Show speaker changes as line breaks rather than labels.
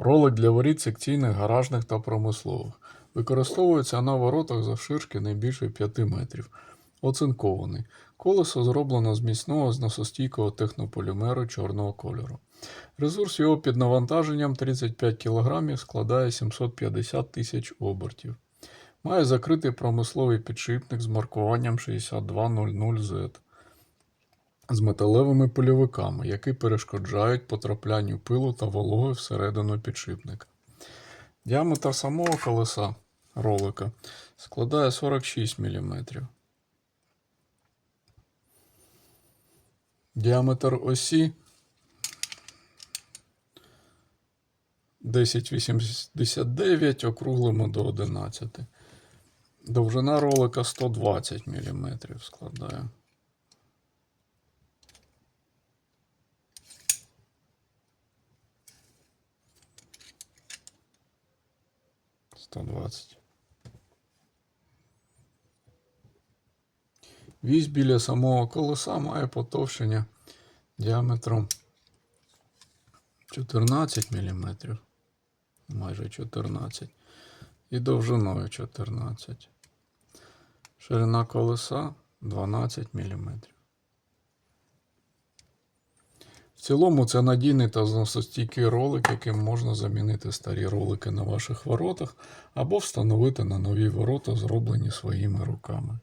Ролик для воріт секційних, гаражних та промислових. Використовується на воротах завширшки не більше 5 метрів. Оцинкований. Колесо зроблено з міцного зносостійкого технополімеру чорного кольору. Ресурс його під навантаженням 35 кг складає 750 тисяч обертів. Має закритий промисловий підшипник з маркуванням 6200Z з металевими польовиками, які перешкоджають потраплянню пилу та вологи всередину підшипника. Діаметр самого колеса ролика складає 46 мм. Діаметр осі 1089 округлимо до 11. Довжина ролика 120 мм складає. Сто двадцять. Вісь біля самого колеса має потовщення діаметром 14 мм. Майже 14. І довжиною 14. Ширина колеса 12 мм. В цілому це надійний та зносостійкий ролик, яким можна замінити старі ролики на ваших воротах або встановити на нові ворота, зроблені своїми руками.